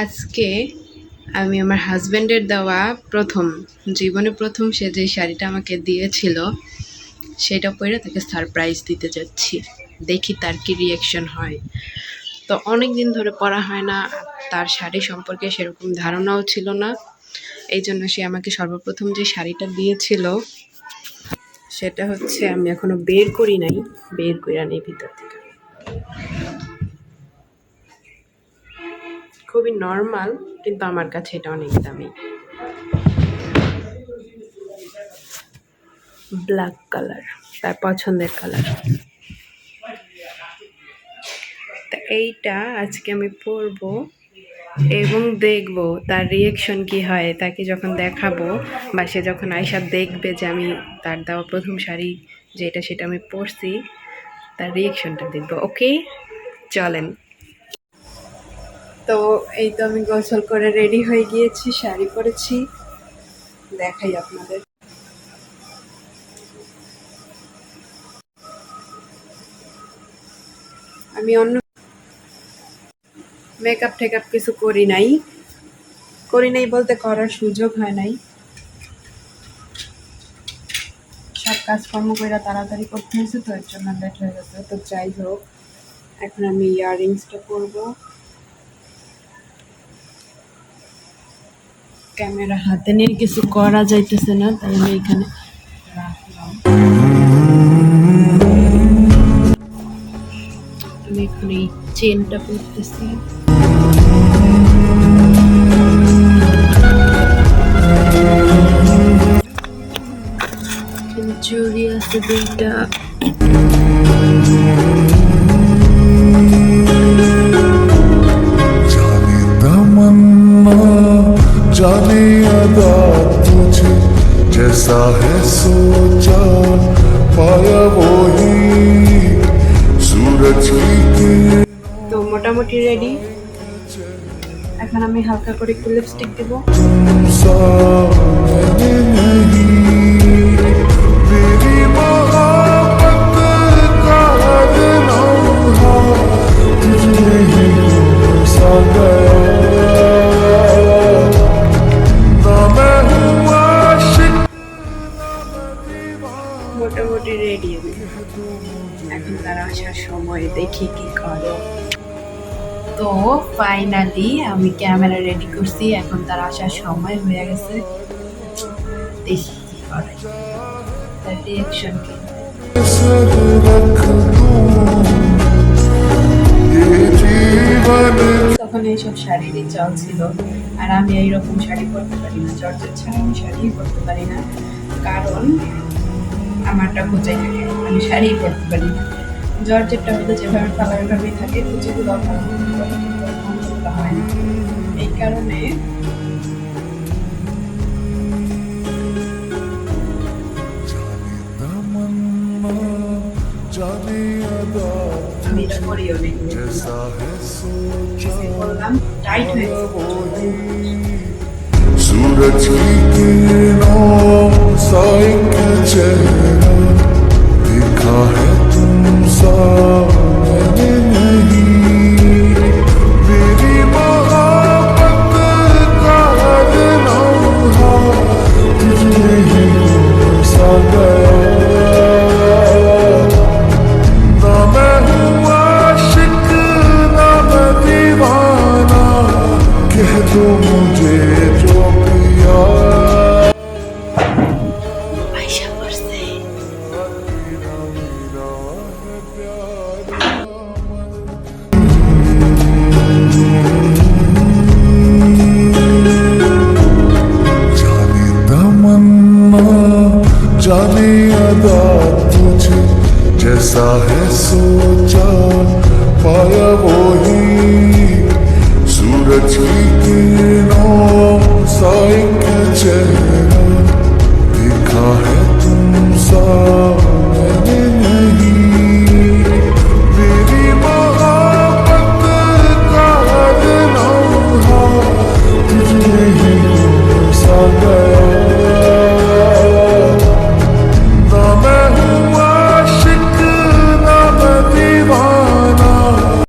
আজকে আমি আমার হাজব্যান্ডের দেওয়া প্রথম জীবনে প্রথম সে যে শাড়িটা আমাকে দিয়েছিল, সেটা পরে তাকে সারপ্রাইজ দিতে যাচ্ছি। দেখি তার কি রিয়াকশন হয়। তো অনেক দিন ধরে পরা হয় না, তার শাড়ি সম্পর্কে সেরকম ধারণাও ছিল না। এই জন্য সে আমাকে সর্বপ্রথম যে শাড়িটা দিয়েছিল, সেটা হচ্ছে আমি এখনও বের করি নাই, বের করি নেই ভিতর থেকে। খুবই নর্মাল কিন্তু আমার কাছে এটা অনেক দামি। ব্ল্যাক কালার তার পছন্দের কালার তা এইটা আজকে আমি পরবো এবং দেখব তার রিয়েকশন কি হয়, তাকে যখন দেখাবো বা সে যখন আয়সা দেখবে যে আমি তার দেওয়া প্রথম শাড়ি যেটা সেটা আমি পরছি, তার রিয়েকশনটা দেখব। ওকে চলেন। তো এই তো আমি গোসল করে রেডি হয়ে গিয়েছি, শাড়ি পরেছি। দেখাই আপনাদের। আমি অন্য মেকআপ টেকআপ কিছু করি নাই। করি নাই বলতে করার সুযোগ হয় নাই। সব কাজকর্ম করে তাড়াতাড়ি করতে হয়েছে, তো এর জন্য লেট হয়ে গেছে। তো যাই হোক, এখন আমি ইয়াররিংসটা করব ক্যামেরা হাতে নিয়ে কিছু করা যাইতেছে না, তাই আমি এখানে আমি এখন এই চেনটা পরতেছি। চুড়ি আছে দুইটা। जैसा है सोचा पाया वही सूरज की किरण তো মোটামুটি রেডি এখন আমি হালকা করে একটু লিপস্টিক দেবো মোটামুটি রেডি এখন তারা আসার সময়, দেখি কি করে। তো ফাইনালি আমি ক্যামেরা রেডি করছি, এখন তার আসার সময় হয়ে গেছে। দেখি কি করে। তার রিয়াকশন কি? তখন এইসব শাড়িরই চল ছিল। আর আমি এইরকম শাড়ি পরতে পারি না চর্চার ছাড়া আমি শাড়ি পরতে পারি না। কারণ আমারটা কোচাই থাকে আমি শাড়ি পরতে পারি না জর্জেটটা হলে যেভাবে কালার ভাবেই থাকে কুচিগুলো ভালো অন্যগুলো হয় না এই কারণে तमन्ना जाने अदा আমি এটা করিও নেই जैसा है सोचा বললাম টাইট হয়েছে सूरज की किरणों सा एक चेहरा देखा है तुम सा मैंने नहीं मेरी मोहब्बत का लम्हा तुझे ही सा गया ना मैं हूँ आशिक ना मैं दीवाना कह दो मुझे तमन्ना जाने अदा तुझे जैसा है सोचा पाया वो ही सूरज की